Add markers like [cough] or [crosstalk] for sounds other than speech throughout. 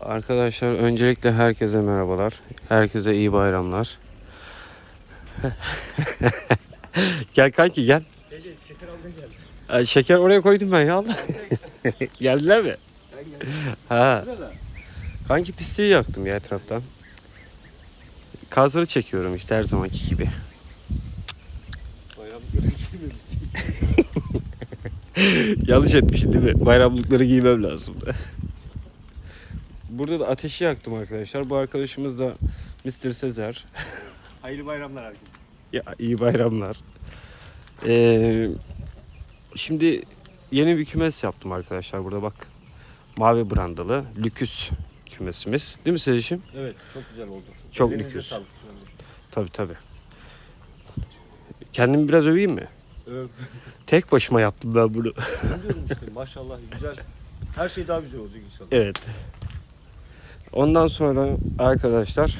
Arkadaşlar öncelikle herkese merhabalar. Herkese iyi bayramlar. [laughs] gel kanki gel. Ege şeker almaya geldi. Ay, Şeker oraya koydum ben ya. [laughs] Geldiler mi? Ben geldim. Ha. Kanki pisliği yaktım ya etraftan. Kazları çekiyorum işte her zamanki gibi. Bayramlıkları giymemişsin. [laughs] Yanlış etmişim değil mi? Bayramlıkları giymem lazım. Burada da ateşi yaktım arkadaşlar. Bu arkadaşımız da Mr. Sezer. [laughs] Hayırlı bayramlar herkese. Ya iyi bayramlar. Ee, şimdi yeni bir kümes yaptım arkadaşlar burada bak. Mavi brandalı lüküs kümesimiz. Değil mi Seziş'im? Evet çok güzel oldu. Çok Ellerinize lüküs. sağlık Sinan Bey. Tabi tabi. Kendimi biraz öveyim mi? Öv. Tek başıma yaptım ben bunu. Ben diyorum işte maşallah güzel. Her şey daha güzel olacak inşallah. evet. Ondan sonra arkadaşlar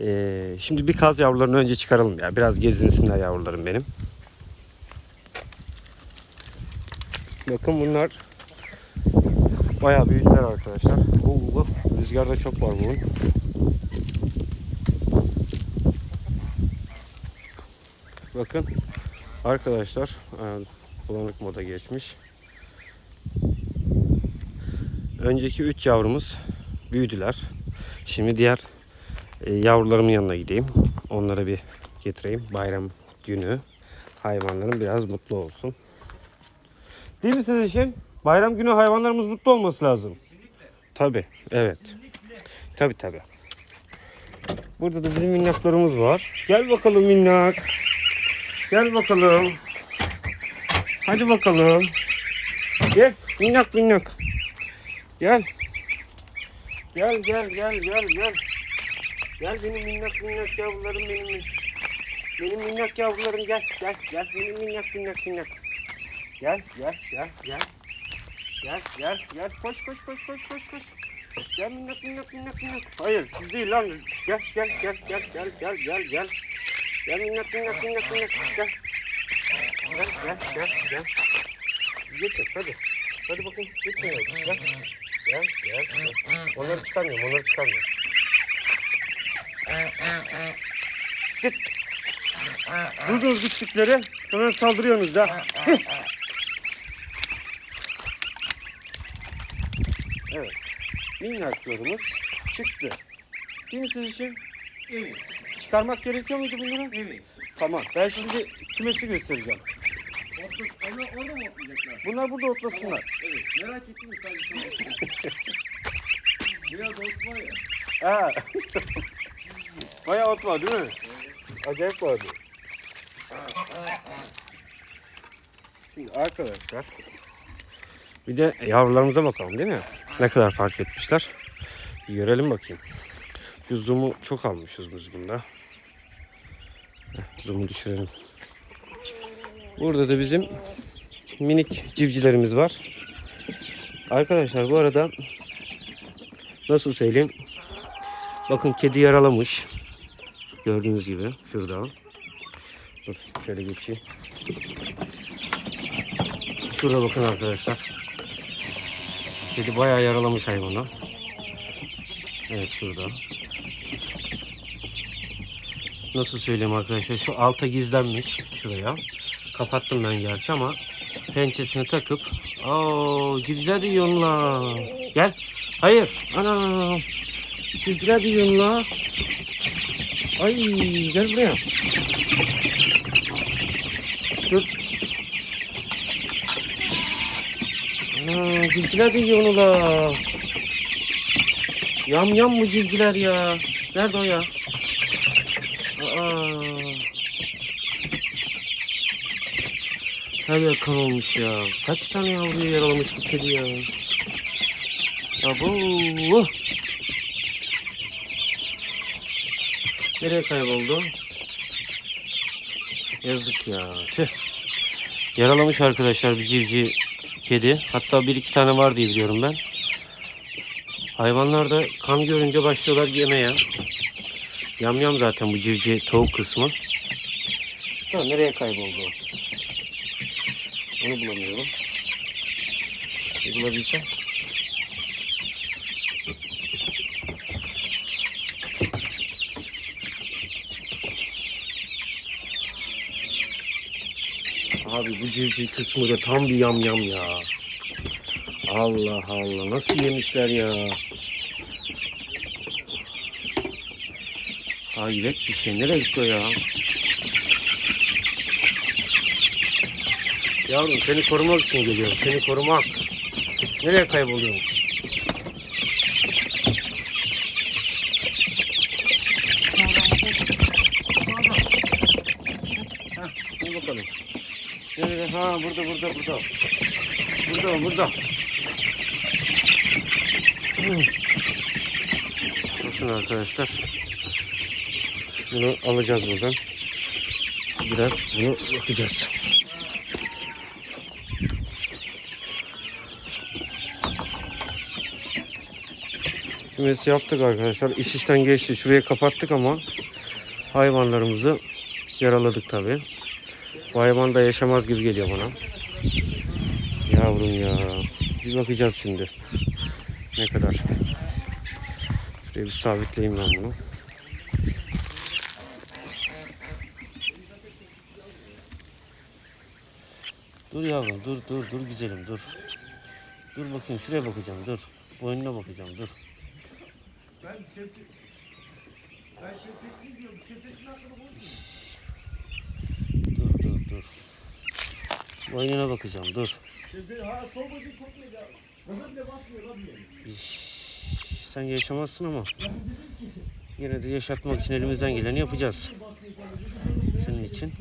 ee, şimdi bir kaz yavrularını önce çıkaralım ya. Biraz gezinsinler yavrularım benim. Bakın bunlar bayağı büyüdüler arkadaşlar. Oo, rüzgar da çok var bugün. Bakın arkadaşlar e, bulanık moda geçmiş. Önceki 3 yavrumuz büyüdüler. Şimdi diğer e, yavrularımın yanına gideyim. Onlara bir getireyim. Bayram günü hayvanlarım biraz mutlu olsun. Değil mi sizin için? Bayram günü hayvanlarımız mutlu olması lazım. Tabi, evet. Tabi tabi. Burada da bizim minnaklarımız var. Gel bakalım minnak. Gel bakalım. Hadi bakalım. Gel minnak minnak. Gel. Gel gel gel gel gel. Gel benim minnak minnak yavrularım benim. Benim minnak yavrularım gel gel gel benim minnak minnak minnak. Gel gel gel gel. Gel gel gel koş koş koş koş koş koş. Gel minnak minnak minnak minnak. Hayır siz değil lan. Gel gel gel gel gel gel gel gel. Gel minnak minnak minnak minnak gel. Gel gel gel gel. Geçin hadi. Hadi bakayım yavrum, gel. Gel gel. Onları çıkarmıyorum onları çıkarmıyorum. Git. Duydunuz gittikleri. Hemen saldırıyorsunuz da. evet. Minnaklarımız çıktı. Değil mi siz için? Evet. Çıkarmak gerekiyor muydu bunları? Evet. Tamam. Ben şimdi kümesi göstereceğim. Otla, onu orada mı otlayacaklar? Bunlar burada otlasınlar. Evet. Merak ettim sadece sana? Biraz ot var ya. Ha. [laughs] Bayağı ot var değil mi? Acayip vardı. Şimdi arkadaşlar bir de yavrularımıza bakalım değil mi? Ne kadar fark etmişler. Bir görelim bakayım. Şu zoom'u çok almışız biz bunda. Zoom'u düşürelim. Burada da bizim minik civcilerimiz var. Arkadaşlar bu arada nasıl söyleyeyim? Bakın kedi yaralamış. Gördüğünüz gibi şurada. Dur şöyle geçeyim. Şurada bakın arkadaşlar. Kedi bayağı yaralamış hayvanı. Evet şurada. Nasıl söyleyeyim arkadaşlar? Şu alta gizlenmiş şuraya. Kapattım ben gerçi ama pençesini takıp Aa, civcivler de yiyorsun la. Gel. Hayır. Ana. Civcivler de yiyorsun la. Ay gel buraya. Dur. Ana civcivler de yiyor la. Yam yam mı civcivler ya? Nerede o ya? Her yer kan olmuş ya. Kaç tane yavruyu yaralamış bu kedi ya. Abo. Nereye kayboldu? Yazık ya. Tüh. Yaralamış arkadaşlar bir civciv kedi. Hatta bir iki tane var diye biliyorum ben. Hayvanlar da kan görünce başlıyorlar yemeye. Yam yam zaten bu civciv tavuk kısmı. Ha, nereye kayboldu bunu bulamıyorum. Bir bulabilsem. Abi bu civciv kısmı da tam bir yam yam ya. Allah Allah nasıl yemişler ya. Hayret bir şey nereye gitti ya? Yavrum seni korumak için geliyorum. Seni korumak. Nereye kayboluyorsun? Ha burada burada burada. Burada burada. Bakın arkadaşlar. Bunu alacağız buradan. Biraz bunu yakacağız. Kümesi yaptık arkadaşlar. İş işten geçti. Şurayı kapattık ama hayvanlarımızı yaraladık tabii. Bu hayvan da yaşamaz gibi geliyor bana. Yavrum ya. Bir bakacağız şimdi. Ne kadar. Şuraya bir sabitleyeyim ben bunu. Dur yavrum dur dur dur güzelim dur. Dur bakayım şuraya bakacağım dur. Boynuna bakacağım dur. Ben şemsi... Ben şemsetli diyorum. Şemsetli hakkında konuşmuyorum. Dur dur dur. Boynuna bakacağım dur. Şemsetli ha soğumadı çok iyi ya. Gaza bile basmıyor lan bir İş, Sen yaşamazsın ama yine de yaşatmak için elimizden geleni yapacağız. Senin için.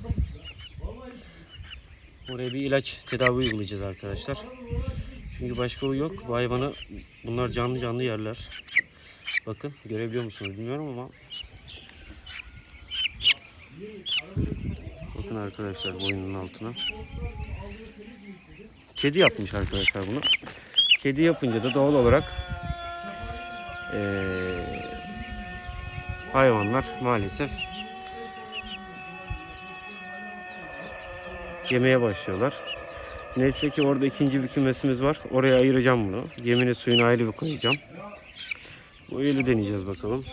Oraya bir ilaç tedavi uygulayacağız arkadaşlar. Çünkü başka yolu yok. Bu hayvanı bunlar canlı canlı yerler. Bakın görebiliyor musunuz bilmiyorum ama Bakın arkadaşlar boynunun altına. Kedi yapmış arkadaşlar bunu. Kedi yapınca da doğal olarak eee, hayvanlar maalesef yemeye başlıyorlar. Neyse ki orada ikinci bir kümesimiz var. Oraya ayıracağım bunu. Yemini suyunu ayrı bir koyacağım. Bu öyle deneyeceğiz bakalım.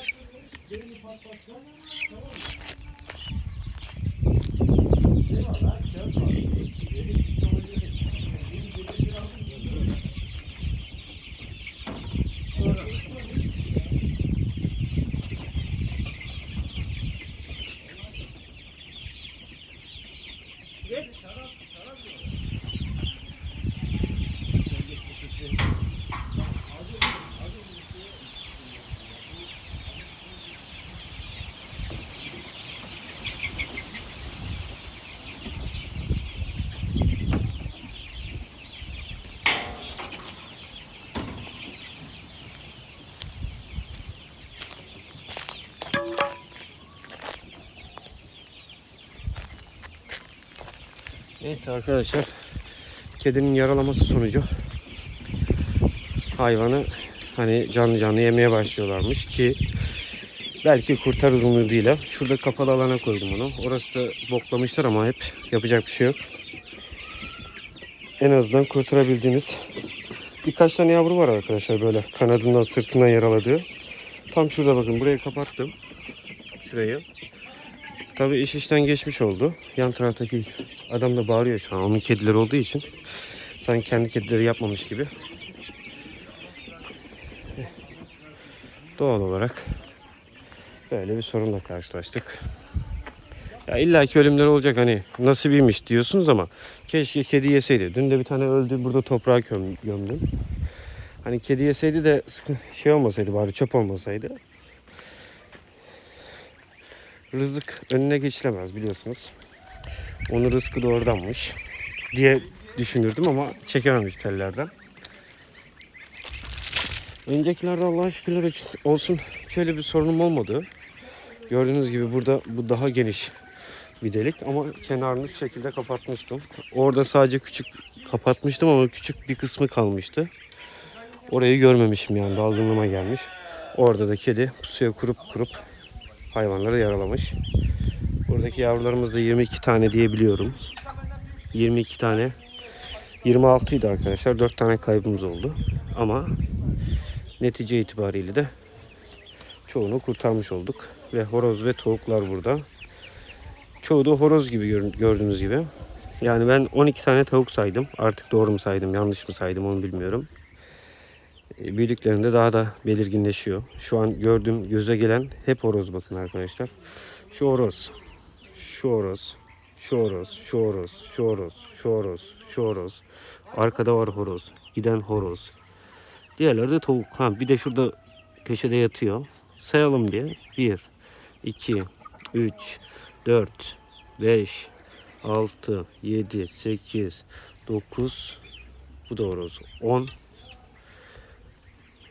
Neyse arkadaşlar. Kedinin yaralaması sonucu hayvanı hani canlı canlı yemeye başlıyorlarmış ki belki kurtar uzunluğuyla. Şurada kapalı alana koydum onu. Orası da boklamışlar ama hep yapacak bir şey yok. En azından kurtarabildiğimiz birkaç tane yavru var arkadaşlar böyle kanadından sırtından yaraladığı. Tam şurada bakın burayı kapattım. Şurayı. Tabii iş işten geçmiş oldu. Yan taraftaki adam da bağırıyor şu an. Onun kedileri olduğu için. Sanki kendi kedileri yapmamış gibi. Doğal olarak böyle bir sorunla karşılaştık. Ya illa ki ölümler olacak hani nasibiymiş diyorsunuz ama keşke kedi yeseydi. Dün de bir tane öldü burada toprağa göm- gömdüm. Hani kedi yeseydi de şey olmasaydı bari çöp olmasaydı. Rızık önüne geçilemez biliyorsunuz. Onun rızkı da oradanmış diye düşünürdüm ama çekememiş tellerden. Öncekilerde Allah'a şükürler için- olsun şöyle bir sorunum olmadı. Gördüğünüz gibi burada bu daha geniş bir delik ama kenarını şu şekilde kapatmıştım. Orada sadece küçük kapatmıştım ama küçük bir kısmı kalmıştı. Orayı görmemişim yani dalgınlığıma gelmiş. Orada da kedi pusuya kurup kurup hayvanları yaralamış. Buradaki yavrularımız da 22 tane diyebiliyorum. 22 tane 26 idi arkadaşlar. 4 tane kaybımız oldu. Ama netice itibariyle de çoğunu kurtarmış olduk. Ve horoz ve tavuklar burada. Çoğu da horoz gibi gör- gördüğünüz gibi. Yani ben 12 tane tavuk saydım. Artık doğru mu saydım, yanlış mı saydım onu bilmiyorum. E, Büyüdüklerinde daha da belirginleşiyor. Şu an gördüğüm göze gelen hep horoz bakın arkadaşlar. Şu horoz, şu horoz, şu horoz, şu horoz. Arkada var horoz, giden horoz. Diğerleri tavuk. Ha bir de şurada köşede yatıyor. Sayalım bir. 1, 2, 3, 4, 5, 6, 7, 8, 9, bu da horoz. 10.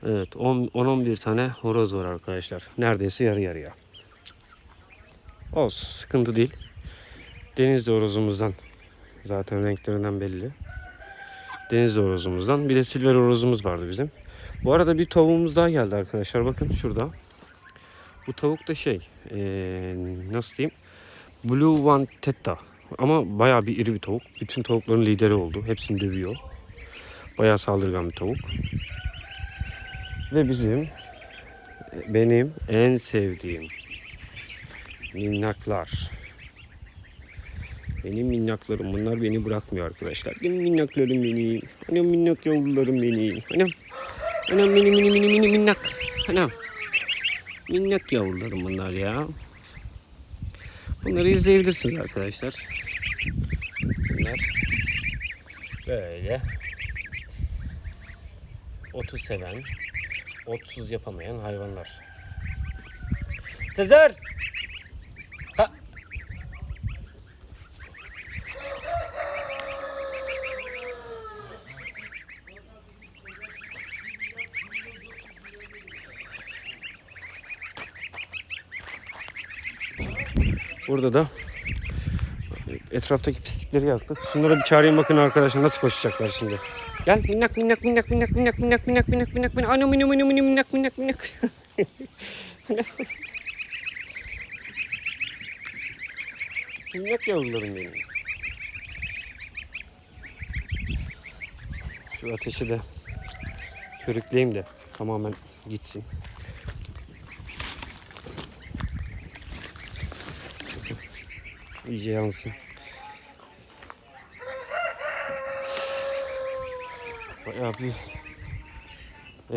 Evet 10-11 tane horoz var arkadaşlar. Neredeyse yarı yarıya. Olsun sıkıntı değil. Denizli horozumuzdan zaten renklerinden belli. Denizli horozumuzdan bir de silver horozumuz vardı bizim. Bu arada bir tavuğumuz daha geldi arkadaşlar. Bakın şurada. Bu tavuk da şey eee, nasıl diyeyim Blue One Tetta ama bayağı bir iri bir tavuk. Bütün tavukların lideri oldu. Hepsini dövüyor. Bayağı saldırgan bir tavuk. Ve bizim benim en sevdiğim minnaklar. Benim minnaklarım. Bunlar beni bırakmıyor arkadaşlar. Benim minnaklarım benim. Anam minnak yavrularım benim. Anam. Anam mini mini mini mini minnak. Anam. Minnak yavrularım bunlar ya. Bunları izleyebilirsiniz arkadaşlar. Bunlar böyle otu seven, otsuz yapamayan hayvanlar. Sezer! Burada da etraftaki pislikleri yaktık. Şunlara bir çağırayım bakın arkadaşlar nasıl koşacaklar şimdi. Gel minnak minnak minnak minnak minnak minnak minnak minnak minnak minnak ana mini mini mini minnak minnak minnak. [laughs] minnak yavrularım benim. Şu ateşi de körükleyeyim de tamamen gitsin. İyice yansın. Bayağı bir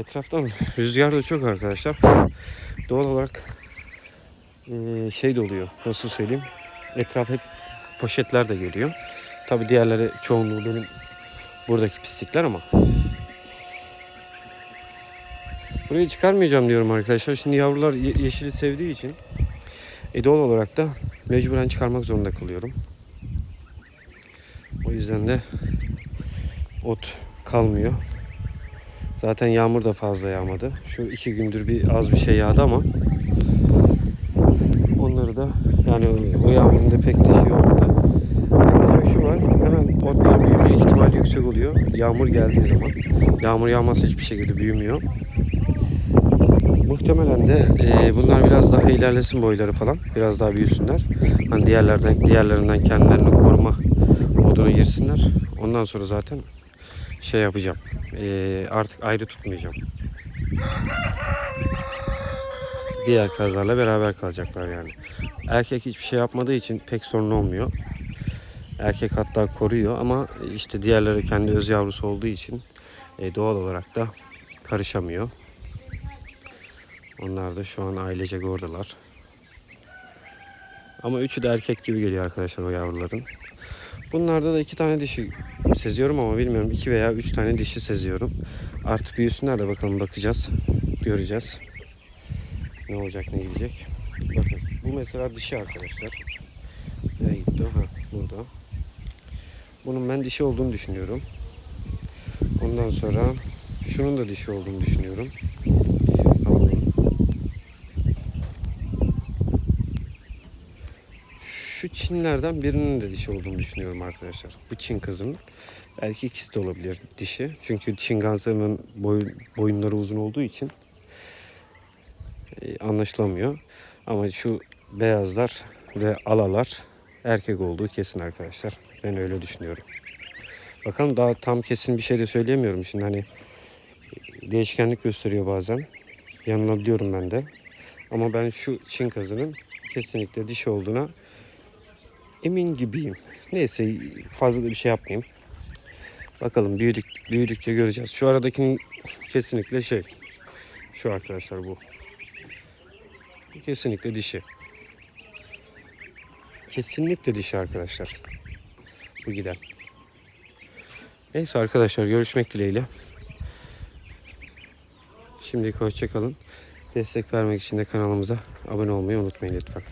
etraftan rüzgar da çok arkadaşlar. Doğal olarak eee, şey de oluyor. Nasıl söyleyeyim? Etraf hep poşetler de geliyor. Tabi diğerleri çoğunluğu benim buradaki pislikler ama. Burayı çıkarmayacağım diyorum arkadaşlar. Şimdi yavrular ye- yeşili sevdiği için e doğal olarak da mecburen çıkarmak zorunda kalıyorum. O yüzden de ot kalmıyor. Zaten yağmur da fazla yağmadı. Şu iki gündür bir az bir şey yağdı ama onları da yani o yağmurun da pek de şey olmadı. Şu var hemen otlar büyüme ihtimali yüksek oluyor. Yağmur geldiği zaman. Yağmur yağmazsa hiçbir şekilde büyümüyor. Muhtemelen de e, bunlar biraz daha ilerlesin boyları falan. Biraz daha büyüsünler. Hani diğerlerden diğerlerinden kendilerini koruma moduna girsinler. Ondan sonra zaten şey yapacağım. E, artık ayrı tutmayacağım. Diğer kazlarla beraber kalacaklar yani. Erkek hiçbir şey yapmadığı için pek sorun olmuyor. Erkek hatta koruyor ama işte diğerleri kendi öz yavrusu olduğu için e, doğal olarak da karışamıyor. Onlar da şu an ailecek oradalar. Ama üçü de erkek gibi geliyor arkadaşlar o yavruların. Bunlarda da iki tane dişi seziyorum ama bilmiyorum iki veya üç tane dişi seziyorum. Artık büyüsünler de bakalım bakacağız. Göreceğiz. Ne olacak ne gidecek. Bakın bu mesela dişi arkadaşlar. Nereye gitti? Ha burada. Bunun ben dişi olduğunu düşünüyorum. Ondan sonra şunun da dişi olduğunu düşünüyorum. Ha, bunun. Şu Çinlerden birinin de dişi olduğunu düşünüyorum arkadaşlar. Bu Çin kızının. Belki ikisi de olabilir dişi. Çünkü Çin ganslarının boyun, boyunları uzun olduğu için e, anlaşılamıyor. Ama şu beyazlar ve alalar erkek olduğu kesin arkadaşlar. Ben öyle düşünüyorum. Bakalım daha tam kesin bir şey de söyleyemiyorum. Şimdi hani değişkenlik gösteriyor bazen. Yanılabiliyorum ben de. Ama ben şu Çin kazının kesinlikle dişi olduğuna emin gibiyim. Neyse fazla da bir şey yapmayayım. Bakalım büyüdük, büyüdükçe göreceğiz. Şu aradakinin kesinlikle şey. Şu arkadaşlar bu. Kesinlikle dişi. Kesinlikle dişi arkadaşlar. Bu giden. Neyse arkadaşlar görüşmek dileğiyle. Şimdilik hoşçakalın. Destek vermek için de kanalımıza abone olmayı unutmayın lütfen.